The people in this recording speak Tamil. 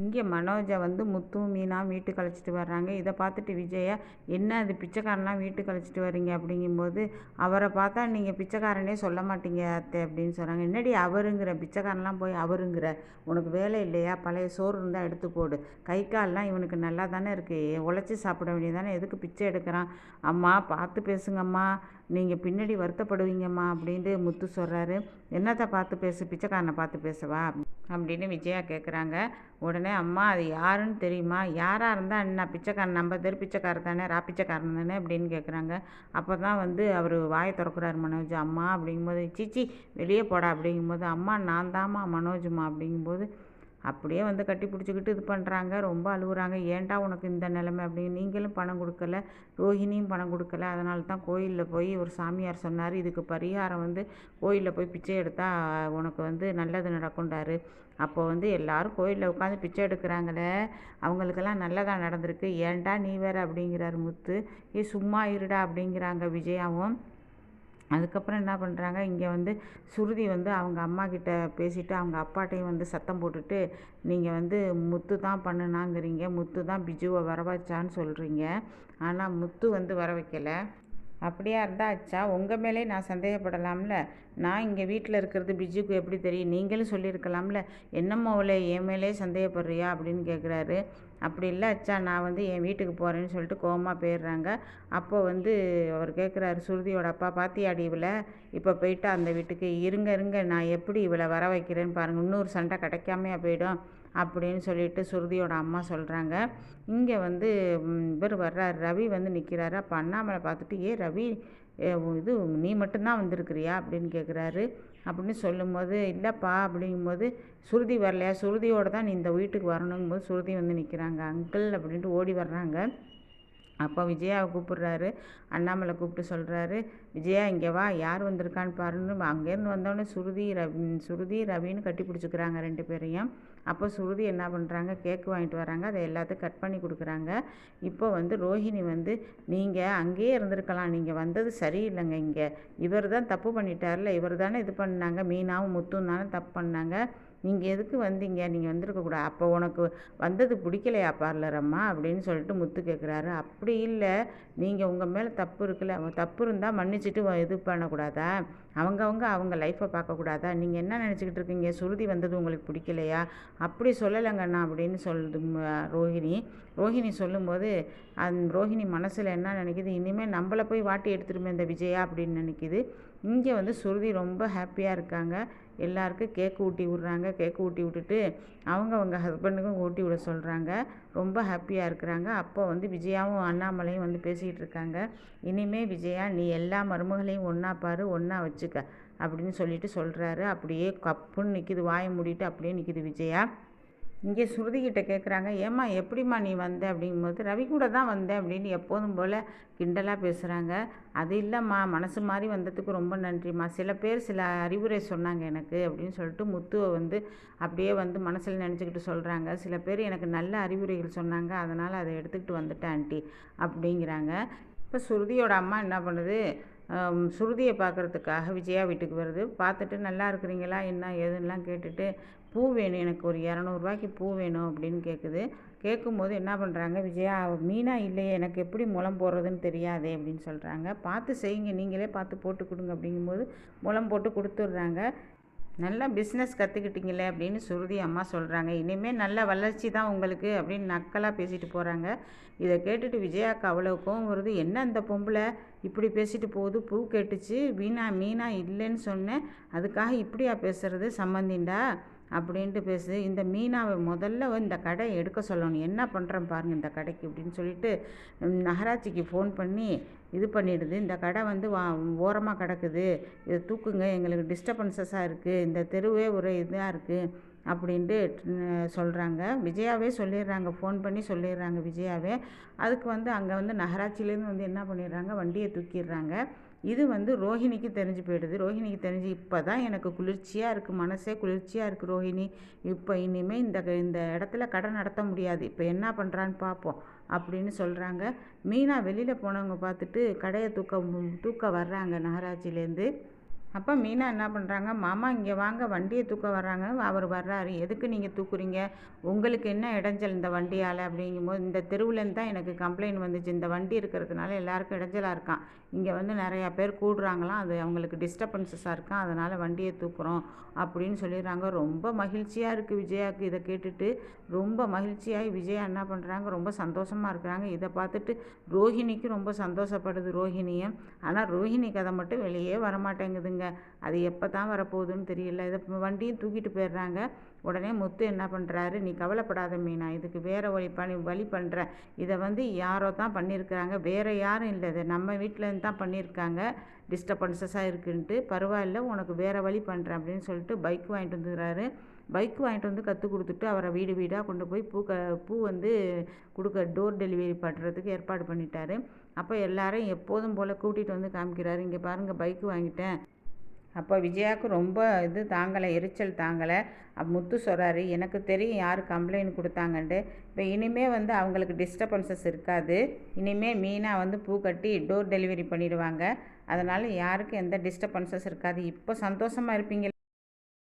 இங்கே மனோஜை வந்து முத்துவும் மீனாக வீட்டுக்கு அழைச்சிட்டு வர்றாங்க. இதை பார்த்துட்டு விஜயா என்ன அது பிச்சைக்காரன்லாம் வீட்டுக்கு அழைச்சிட்டு வர்றீங்க அப்படிங்கும்போது அவரை பார்த்தா நீங்கள் பிச்சைக்காரனே சொல்ல மாட்டீங்க அத்தை அப்படின்னு சொல்கிறாங்க என்னடி அவருங்கிற? பிச்சைக்காரன்லாம் போய் அவருங்கிற? உனக்கு வேலை இல்லையா? பழைய சோறு இருந்தால் எடுத்து போடு. கை கால்லாம் இவனுக்கு நல்லா தானே இருக்குது உழைச்சி சாப்பிட வேண்டியதானே எதுக்கு பிச்சை எடுக்கிறான்? அம்மா பார்த்து பேசுங்கம்மா. நீங்கள் பின்னாடி வருத்தப்படுவீங்கம்மா அப்படின்ட்டு முத்து சொல்கிறாரு என்னத்தை பார்த்து பேசு? பிச்சைக்காரனை பார்த்து பேசவா? அப்படின்னு விஜயா கேட்குறாங்க உடனே அம்மா அது யாருன்னு தெரியுமா? யாராக இருந்தால் என்ன? பிச்சைக்காரன் நம்ம தெரு பிச்சைக்காரர் தானே? ரா பிச்சைக்காரன் தானே? அப்படின்னு கேட்குறாங்க அப்போ தான் வந்து அவர் வாயை திறக்கிறார் மனோஜ். அம்மா அப்படிங்கும்போது சீச்சி வெளியே போடா அப்படிங்கும்போது அம்மா நான் தாம்மா மனோஜுமா? அப்படிங்கும்போது அப்படியே வந்து கட்டி பிடிச்சிக்கிட்டு இது பண்ணுறாங்க ரொம்ப அழுகுறாங்க. ஏன்டா உனக்கு இந்த நிலமை அப்படின்னு நீங்களும் பணம் கொடுக்கல ரோஹிணியும் பணம் கொடுக்கல. அதனால தான் கோயிலில் போய் ஒரு சாமியார் சொன்னார் இதுக்கு பரிகாரம் வந்து கோயிலில் போய் பிச்சை எடுத்தால் உனக்கு வந்து நல்லது நடக்கும்டாரு. அப்போ வந்து எல்லாரும் கோயிலில் உட்காந்து பிச்சை எடுக்கிறாங்களே அவங்களுக்கெல்லாம் நல்லதாக நடந்திருக்கு. ஏன்டா நீ வேற அப்படிங்கிறார் முத்து. ஏ சும்மா இருடா அப்படிங்கிறாங்க விஜயாவும். அதுக்கப்புறம் என்ன பண்ணுறாங்க இங்கே வந்து சுருதி வந்து அவங்க அம்மா கிட்ட பேசிவிட்டு அவங்க அப்பாட்டையும் வந்து சத்தம் போட்டுட்டு நீங்கள் வந்து முத்து தான் பண்ணுனாங்கிறீங்க முத்து தான் பிஜுவை வர வச்சான்னு சொல்கிறீங்க ஆனால் முத்து வந்து வர வைக்கலை. அப்படியா இருந்தால் அச்சா உங்கள் மேலே நான் சந்தேகப்படலாம்ல. நான் இங்கே வீட்டில் இருக்கிறது பிஜுக்கு எப்படி தெரியும்? நீங்களும் சொல்லியிருக்கலாம்ல. என்னம்மா அவளை என் மேலே சந்தேகப்படுறியா அப்படின்னு கேட்குறாரு அப்படி இல்லை அச்சா நான் வந்து என் வீட்டுக்கு போகிறேன்னு சொல்லிட்டு கோமா போயிடுறாங்க. அப்போ வந்து அவர் கேட்குறாரு சுருதியோட அப்பா பாத்தியாடி இவளை? இப்போ போயிட்டு அந்த வீட்டுக்கு இருங்க இருங்க. நான் எப்படி இவளை வர வைக்கிறேன்னு பாருங்கள் இன்னொரு சண்டை கிடைக்காமையா போயிடும். அப்படின்னு சொல்லிட்டு சுருதியோட அம்மா சொல்கிறாங்க இங்கே வந்து இவர் வர்றார். ரவி வந்து நிற்கிறாரு அப்போ அண்ணாமலை பார்த்துட்டு ஏ ரவி இது நீ மட்டும்தான் வந்திருக்கிறியா? அப்படின்னு கேட்குறாரு அப்படின்னு சொல்லும்போது இல்லைப்பா. அப்படிங்கும்போது சுருதி வரலையா? சுருதியோடு தான் நீ இந்த வீட்டுக்கு வரணுங்கும்போது சுருதி வந்து நிற்கிறாங்க அங்கிள் அப்படின்ட்டு ஓடி வர்றாங்க. அப்போ விஜயாவை கூப்பிடுறாரு. அண்ணாமலை கூப்பிட்டு சொல்கிறாரு விஜயா இங்கே வா. யார் வந்திருக்கான்னு பாருன்னு. அங்கேருந்து வந்தோடனே சுருதி ரவி சுருதி ரவின்னு கட்டி பிடிச்சிக்கிறாங்க ரெண்டு பேரையும். அப்போ சுருதி என்ன பண்ணுறாங்க கேக்கு வாங்கிட்டு வராங்க. அதை எல்லாத்தையும் கட் பண்ணி கொடுக்குறாங்க. இப்போ வந்து ரோஹிணி வந்து நீங்கள் அங்கேயே இருந்திருக்கலாம். நீங்கள் வந்தது சரியில்லைங்க இங்கே. இவர் தான் தப்பு பண்ணிட்டார்ல. இவர் தானே இது பண்ணாங்க. மீனாவும் முத்தும் தானே தப்பு பண்ணாங்க. நீங்கள் எதுக்கு வந்தீங்க? நீங்கள் வந்திருக்கக்கூடாது அப்போ உனக்கு வந்தது பிடிக்கலையா பார்லர் அம்மா? அப்படின்னு சொல்லிட்டு முத்து கேட்குறாரு அப்படி இல்லை. நீங்கள் உங்கள் மேலே தப்பு இருக்குல்ல. அவன் தப்பு இருந்தால் மன்னிச்சிட்டு வ- இது பண்ணக்கூடாதா? அவங்கவுங்க அவங்க லைஃப்பை பார்க்கக்கூடாதா? நீங்கள் என்ன நினச்சிக்கிட்டு இருக்கீங்க? சுருதி வந்தது உங்களுக்கு பிடிக்கலையா? அப்படி சொல்லலைங்கண்ணா அப்படின்னு சொல்லுது ரோஹிணி. ரோஹிணி சொல்லும்போது அந் ரோஹிணி மனசில் என்ன நினைக்குது? இனிமேல் நம்மளை போய் வாட்டி எடுத்துருமே இந்த விஜயா அப்படின்னு நினைக்கிது. இங்கே வந்து சுருதி ரொம்ப ஹாப்பியாக இருக்காங்க. எல்லாருக்கும் கேக்கு ஊட்டி விட்றாங்க. கேக்கு ஊட்டி விட்டுட்டு அவங்க அவங்க ஹஸ்பண்டுக்கும் ஊட்டி விட சொல்கிறாங்க ரொம்ப ஹாப்பியாக இருக்கிறாங்க. அப்போ வந்து விஜயாவும் அண்ணாமலையும் வந்து பேசிகிட்டு இருக்காங்க. இனிமே விஜயா நீ எல்லா மருமகளையும் ஒன்றா பாரு ஒன்றா வச்சுக்க அப்படின்னு சொல்லிட்டு சொல்கிறாரு அப்படியே கப்புன்னு நிற்கிது வாயை மூடிட்டு அப்படியே நிற்கிது விஜயா. இங்கே ஸ்ருதிகிட்ட கேட்குறாங்க ஏம்மா எப்படிம்மா நீ வந்த? அப்படிங்கும்போது ரவி கூட தான் வந்தேன் அப்படின்னு எப்போதும் போல் கிண்டலாக பேசுகிறாங்க அது இல்லைம்மா மனசு மாதிரி வந்ததுக்கு ரொம்ப நன்றிம்மா. சில பேர் சில அறிவுரை சொன்னாங்க எனக்கு அப்படின்னு சொல்லிட்டு முத்துவை வந்து அப்படியே வந்து மனசில் நினச்சிக்கிட்டு சொல்கிறாங்க சில பேர் எனக்கு நல்ல அறிவுரைகள் சொன்னாங்க அதனால் அதை எடுத்துக்கிட்டு வந்துட்டேன் ஆண்டி அப்படிங்கிறாங்க. இப்போ ஸ்ருதியோட அம்மா என்ன பண்ணுது? சுருதியை பார்க்குறதுக்காக விஜயா வீட்டுக்கு வருது. பார்த்துட்டு நல்லா இருக்கிறீங்களா? என்ன? ஏதுன்னெலாம் கேட்டுட்டு பூ வேணும். எனக்கு ஒரு இரநூறுவாய்க்கு பூ வேணும் அப்படின்னு கேட்குது கேட்கும்போது என்ன பண்ணுறாங்க விஜயா மீனா இல்லையே. எனக்கு எப்படி முளம் போடுறதுன்னு தெரியாதே அப்படின்னு சொல்கிறாங்க பார்த்து செய்யுங்க. நீங்களே பார்த்து போட்டு கொடுங்க அப்படிங்கும்போது முளம் போட்டு கொடுத்துட்றாங்க. நல்லா பிஸ்னஸ் கற்றுக்கிட்டீங்களே அப்படின்னு சுருதி அம்மா சொல்கிறாங்க இனிமேல் நல்ல வளர்ச்சி தான் உங்களுக்கு அப்படின்னு நக்கலாக பேசிட்டு போகிறாங்க இதை கேட்டுட்டு விஜயாக்கு அவ்வளோ கோவம் வருது. என்ன அந்த பொம்பளை? இப்படி பேசிட்டு போகுது. பூ கேட்டுச்சு. வீணா மீனா இல்லைன்னு சொன்னேன். அதுக்காக இப்படியா பேசுகிறது சம்மந்திண்டா அப்படின்ட்டு பேசுது. இந்த மீனாவை முதல்ல இந்த கடை எடுக்க சொல்லணும். என்ன பண்ணுறேன் பாருங்கள் இந்த கடைக்கு அப்படின்னு சொல்லிட்டு நகராட்சிக்கு ஃபோன் பண்ணி இது பண்ணிடுது. இந்த கடை வந்து வா ஓரமாக கிடக்குது. இதை தூக்குங்க எங்களுக்கு டிஸ்டர்பன்சஸாக இருக்குது இந்த தெருவே ஒரு இதாக இருக்குது அப்படின்ட்டு சொல்கிறாங்க விஜயாவே சொல்லிடுறாங்க. ஃபோன் பண்ணி சொல்லிடுறாங்க விஜயாவே. அதுக்கு வந்து அங்கே வந்து நகராட்சியிலேருந்து வந்து என்ன பண்ணிடுறாங்க? வண்டியை தூக்கிடுறாங்க. இது வந்து ரோஹிணிக்கு தெரிஞ்சு போயிடுது. ரோஹிணிக்கு தெரிஞ்சு இப்போ தான் எனக்கு குளிர்ச்சியாக இருக்குது மனசே குளிர்ச்சியாக இருக்குது ரோஹிணி. இப்போ இனிமேல் இந்த இந்த இடத்துல கடை நடத்த முடியாது. இப்போ என்ன பண்ணுறான்னு பார்ப்போம் அப்படின்னு சொல்கிறாங்க மீனா வெளியில் போனவங்க பார்த்துட்டு கடையை தூக்க தூக்க வர்றாங்க நகராட்சியிலேருந்து அப்போ மீனா என்ன பண்ணுறாங்க மாமா இங்கே வாங்க வண்டியை தூக்க வர்றாங்க. அவர் வர்றாரு. எதுக்கு நீங்கள் தூக்குறீங்க? உங்களுக்கு என்ன இடைஞ்சல் இந்த வண்டியால்? அப்படிங்கும்போது இந்த தெருவுலேருந்து தான் எனக்கு கம்ப்ளைண்ட் வந்துச்சு. இந்த வண்டி இருக்கிறதுனால எல்லாருக்கும் இடைஞ்சலாக இருக்கான். இங்கே வந்து நிறையா பேர் கூடுறாங்களாம். அது அவங்களுக்கு டிஸ்டர்பன்சஸாக இருக்கான். அதனால் வண்டியை தூக்குறோம். அப்படின்னு சொல்லிடுறாங்க. ரொம்ப மகிழ்ச்சியாக இருக்குது விஜயாவுக்கு இதை கேட்டுட்டு. ரொம்ப மகிழ்ச்சியாகி விஜயா என்ன பண்ணுறாங்க ரொம்ப சந்தோஷமாக இருக்கிறாங்க. இதை பார்த்துட்டு ரோஹிணிக்கு ரொம்ப சந்தோஷப்படுது ரோஹிணியும். ஆனால் ரோஹிணி கதை மட்டும் வெளியே வரமாட்டேங்குதுங்க. அது எப்போ தான் வரப்போகுதுன்னு தெரியல. இதை வண்டியும் தூக்கிட்டு போயிடுறாங்க. உடனே முத்து என்ன பண்ணுறாரு நீ கவலைப்படாத மீனா. இதுக்கு வேறு வழி பண்ணி வழி பண்ணுறேன் இதை வந்து யாரோ தான் பண்ணியிருக்கிறாங்க. வேறு யாரும் இல்லை. இது நம்ம வீட்டிலேருந்து தான் பண்ணியிருக்காங்க. டிஸ்டர்பன்சஸாக இருக்குன்ட்டு. பரவாயில்ல. உனக்கு வேறு வழி பண்ணுறேன் அப்படின்னு சொல்லிட்டு பைக் வாங்கிட்டு வந்துக்கிறாரு பைக் வாங்கிட்டு வந்து கற்றுக் கொடுத்துட்டு அவரை வீடு வீடாக கொண்டு போய் பூ க பூ வந்து கொடுக்க டோர் டெலிவரி பண்ணுறதுக்கு ஏற்பாடு பண்ணிட்டாரு. அப்போ எல்லாரையும் எப்போதும் போல் கூட்டிகிட்டு வந்து காமிக்கிறாரு. இங்கே பாருங்கள் பைக் வாங்கிட்டேன். அப்போ விஜயாவுக்கு ரொம்ப இது தாங்கலை எரிச்சல் தாங்கலை. முத்து சொல்கிறாரு எனக்கு தெரியும் யார் கம்ப்ளைண்ட் கொடுத்தாங்கன்ட்டு. இப்போ இனிமேல் வந்து அவங்களுக்கு டிஸ்டர்பன்சஸ் இருக்காது. இனிமேல் மீனாக வந்து பூ கட்டி டோர் டெலிவரி பண்ணிடுவாங்க. அதனால் யாருக்கும் எந்த டிஸ்டர்பன்சஸ் இருக்காது. இப்போ சந்தோஷமாக இருப்பீங்க